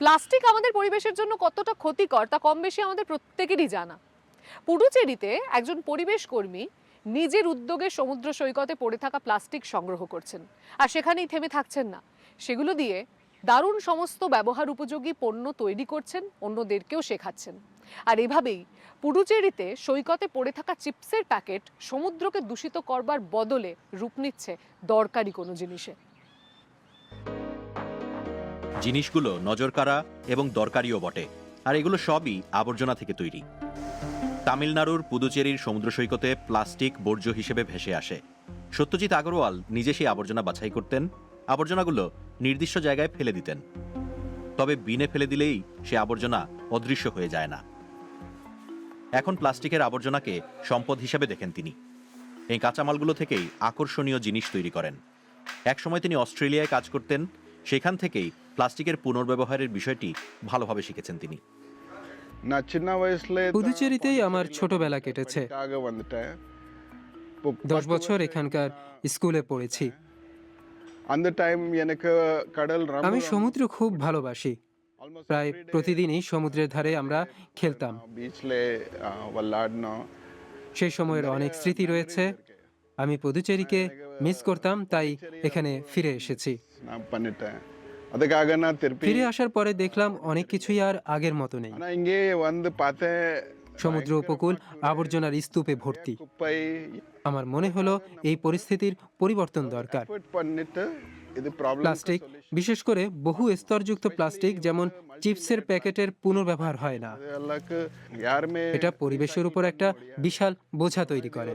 Plastic আমাদের পরিবেশের জন্য কতটা ক্ষতিকর তা কম বেশি আমাদের প্রত্যেকেরই জানা। পুডুচেরিতে একজন পরিবেশ কর্মী নিজের উদ্যোগে সমুদ্র সৈকতে পড়ে থাকা প্লাস্টিক সংগ্রহ করছেন। আর সেখানেই থেমে থাকছেন না। সেগুলো দিয়ে দারুণ সমস্ত ব্যবহার উপযোগী পণ্য তৈরি করছেন, অন্যদেরকেও শেখাচ্ছেন। আর এভাবেই পুডুচেরিতে সৈকতে পড়ে থাকা চিপসের প্যাকেট সমুদ্রকে দূষিত করবার বদলে রূপ নিচ্ছে দরকারি কোনো জিনিসে। জিনিসগুলো নজর নজরকাড়া এবং দরকারিও বটে, আর এগুলো সবই আবর্জনা থেকে তৈরি। তামিলনাড়ুর পুদুচেরির সমুদ্র সৈকতে প্লাস্টিক বর্জ্য হিসেবে ভেসে আসে। সত্যজিৎ আগরওয়াল নিজে সেই আবর্জনা বাছাই করতেন, আবর্জনাগুলো নির্দিষ্ট জায়গায় ফেলে দিতেন। তবে বিনে ফেলে দিলেই সে আবর্জনা অদৃশ্য হয়ে যায় না। এখন প্লাস্টিকের আবর্জনাকে সম্পদ হিসেবে দেখেন তিনি। এই কাঁচামালগুলো থেকেই আকর্ষণীয় জিনিস তৈরি করেন। একসময় তিনি অস্ট্রেলিয়ায় কাজ করতেন, সেখান থেকেই প্লাস্টিকের পুনর্ব্যবহারের বিষয়টি ভালোভাবে শিখেছেন তিনি। পুদুচেরিতেই আমার ছোটবেলা কেটেছে। দশ বছর এখানকার স্কুলে পড়েছি। আমি সমুদ্র খুব ভালোবাসি। প্রায় প্রতিদিনই সমুদ্রের ধারে আমরা খেলতাম। সেই সময়ের অনেক স্মৃতি রয়েছে। আমি পুদুচেরিকে মিস করতাম তাই এখানে ফিরে এসেছি। ফিরে আসার পরে দেখলাম অনেক কিছুই আর আগের মতো নেই। সমুদ্র উপকূল আবর্জনার স্তূপে ভর্তি। আমার মনে হলো এই পরিস্থিতির পরিবর্তন দরকার। প্লাস্টিক বিশেষ করে বহু স্তরযুক্ত প্লাস্টিক যেমন চিপসের প্যাকেটের পুনর্ব্যবহার হয় না। এটা পরিবেশের উপর একটা বিশাল বোঝা তৈরি করে।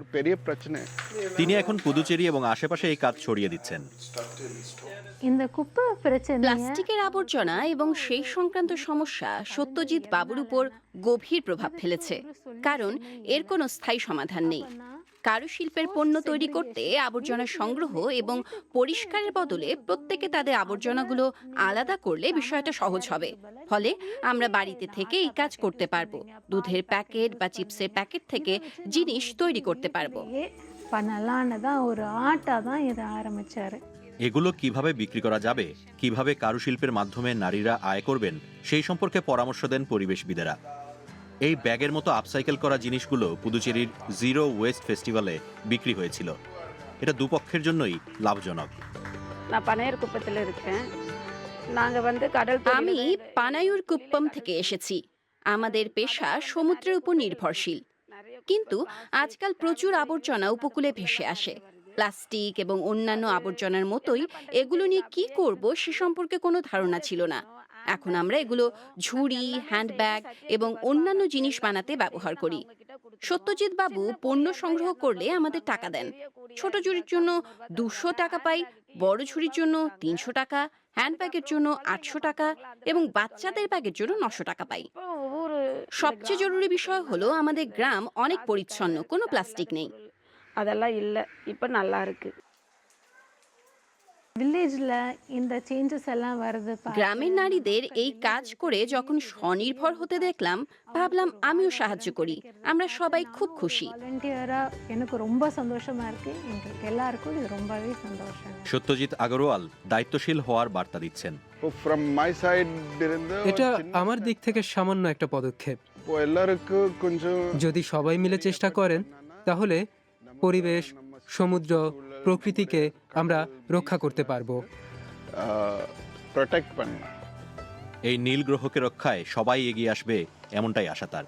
তিনি এখন পুদুচেরি এবং আশেপাশে এই কাজ ছড়িয়ে দিচ্ছেন। প্লাস্টিকের আবর্জনা এবং সেই সংক্রান্ত সমস্যা সত্যজিৎ বাবুর উপর গভীর প্রভাব ফেলেছে। কারণ এর কোনো স্থায়ী সমাধান নেই। কারুশিল্পের পণ্য তৈরি করতে আবর্জনা সংগ্রহ এবং পরিষ্কারের বদলে প্রত্যেকে তাদের আবর্জনাগুলো আলাদা করলে বিষয়টা সহজ হবে ফলে আমরা বাড়িতে থেকে এই কাজ করতে পারবো দুধের প্যাকেট বা চিপসের প্যাকেট থেকে জিনিস তৈরি করতে পারবো பண்ணலான்னு தான் ஒரு ஆட்டா தான் இதை ஆரம்பிச்சாரு এগুলো কিভাবে বিক্রি করা যাবে কিভাবে কারুশিল্পের মাধ্যমে নারীরা আয় করবেন সেই সম্পর্কে পরামর্শ দেন পরিবেশবিদেরা এই ব্যাগের মতো আপসাইকেল করা জিনিসগুলো পুদুচেরির জিরো ওয়েস্ট ফেস্টিভ্যালে বিক্রি হয়েছিল। এটা দুপক্ষের জন্যই লাভজনক। আমি পানায়ুর কুপ্পম থেকে এসেছি। আমাদের পেশা সমুদ্রের উপর নির্ভরশীল। কিন্তু আজকাল প্রচুর আবর্জনা উপকূলে ভেসে আসে। প্লাস্টিক এবং অন্যান্য আবর্জনার মতোই এগুলো নিয়ে কি করব সে সম্পর্কে কোনো ধারণা ছিল না। এখন আমরা এগুলো ঝুড়ি হ্যান্ডব্যাগ এবং অন্যান্য জিনিস বানাতে ব্যবহার করি সত্যজিৎ বাবু পণ্য সংগ্রহ করলে আমাদের টাকা দেন ছোট ঝুড়ির জন্য দুশো টাকা পাই বড় ঝুড়ির জন্য তিনশো টাকা হ্যান্ডব্যাগের জন্য আটশো টাকা এবং বাচ্চাদের ব্যাগের জন্য নশো টাকা পাই ஒவ்வொரு সবচেয়ে জরুরি বিষয় হলো আমাদের গ্রাম অনেক পরিচ্ছন্ন কোনো প্লাস্টিক নেই அதெல்லாம் இல்லை இப்போ நல்லா இருக்கு গ্রামের নারীদের এই কাজ করে যখন স্বনির্ভর হতে দেখলাম ভাবলাম আমিও সাহায্য করি। আমরা সবাই খুব খুশি। সত্যজিৎ আগরওয়াল দায়িত্বশীল হওয়ার বার্তা দিচ্ছেন। এটা আমার দিক থেকে সামান্য একটা পদক্ষেপ। যদি সবাই মিলে চেষ্টা করেন তাহলে পরিবেশ সমুদ্র প্রকৃতিকে আমরা রক্ষা করতে পারব। এই নীল গ্রহকে রক্ষায় সবাই এগিয়ে আসবে এমনটাই আশা তার।